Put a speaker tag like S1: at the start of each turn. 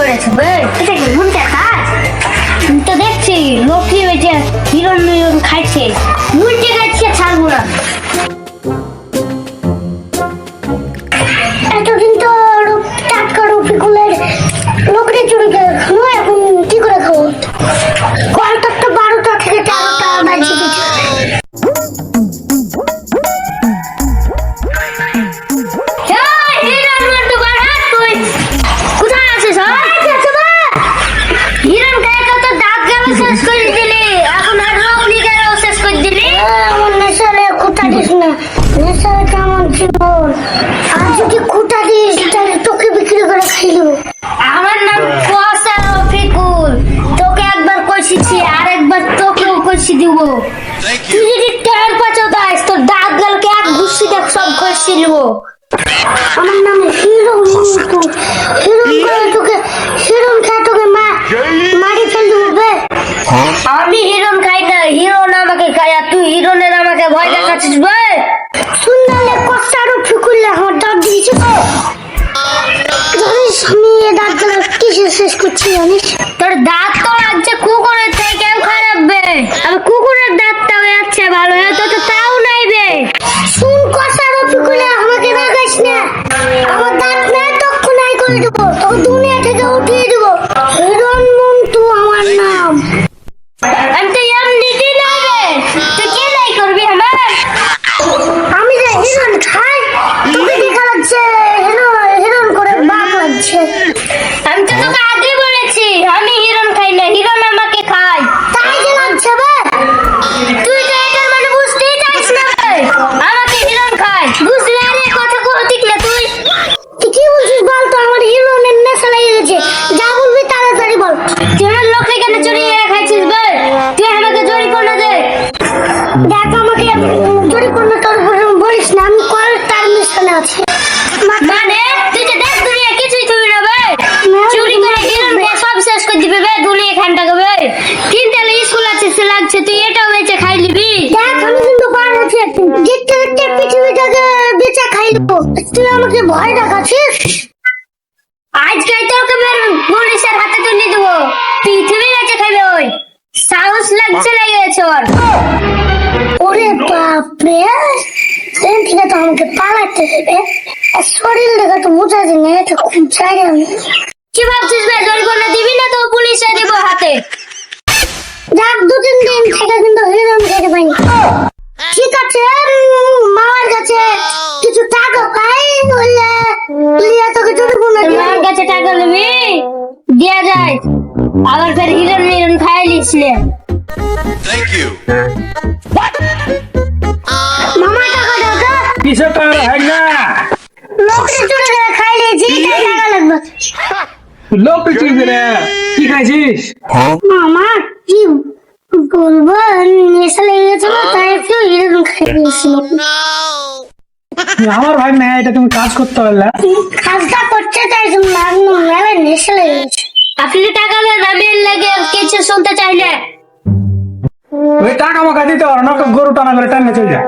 S1: করেছে এটা কি মুন্টা কাজ? আমি তো দেখছি, লোকটি ওই হিরণ মিরণ খাইছে। মুন্টে খাইছে, ছাড়বো না। টাটকা রফিকুলের লোকটি চুরি করে খাব এখন কি করে খাব? কলটা
S2: নেশারে কেমন জীবন? আর যদি খুঁটা দিস তাহলে তোকে বিক্রি করে খাইলো
S1: আমার নাম কুয়াশা রফিকুল। তোকে একবার কষিছি আর একবার তোকেও কষি দিব। তুই যদি টের পাচো দাস তোর দাঁত গালকে এক ঘুষি দেখ সব ঘষি নিব।
S2: আমার নাম হিরো হিরো করে তোকে হিরো খেয়ে তোকে মা মারি
S1: আমি হিরণ খাই না হিরণ আমাকে খাই আর তুই হিরণের আমাকে ভয় দেখাচ্ছিস বে।
S2: শেষ করছি জানিস
S1: তোর দাঁত
S2: মিশনে আছি।
S1: মানে? তুই তো দেখ দুনিয়া কিছুই তুই না বে। চুরি করে হিরণ সব শেষ করে দিবে বে দুনিয়া খানটাকে বে। তিনটা স্কুল আছে সে লাগছে তুই এটাও বেঁচে খাই নিবি।
S2: দেখ আমি কিন্তু পার আছি দেখতে দেখতে পৃথিবীটাকে বেচা খাইলো তুই আমাকে ভয় দেখাচ্ছিস?
S1: আজকাল তোকে বের পুলিশের হাতে তুলে দেবো। পৃথিবী বেঁচে খাবে ওই। সাহস লাগছে লেগেছে ওর।
S2: ওরে বাপরে! সেদিন থেকে তো আমাকে পালাতে হবে। শরীর দেখে তো বোঝা যায় না এটা খুব চাই আমি।
S1: কি ভাবছিস বে জরিমানা দিবি না তো পুলিশে দিব হাতে?
S2: যাক দু তিন দিন থেকে কিন্তু হিরণ খেতে পাইনি ঠিক আছে মামার কাছে কিছু টাকা পাই বললে লিয়া তোকে চুরি করে
S1: তোমার কাছে টাকা নেবি? দেয়া যায়। আবার ফের হিরণ হিরণ খাই লিসলে
S3: Thank you.
S4: লোক পিছিয়ে দিলে কি খাইছিস?
S2: মামা কি বলব? নেশা লেগে গেছিল তাই একটু খাই দিয়েছি
S4: আমার ভাই না এটা তুমি কাজ করতে পারলে।
S2: কাজটা করতে তাই লাগল মেলা নেশা লেগে গেছে
S1: আপনি টাকা দেন আমি লাগে কিছু শুনতে চাই না।
S4: ওই টাকা মাকা দিতে পারো না গরু টানা করে টানে চলে যায়।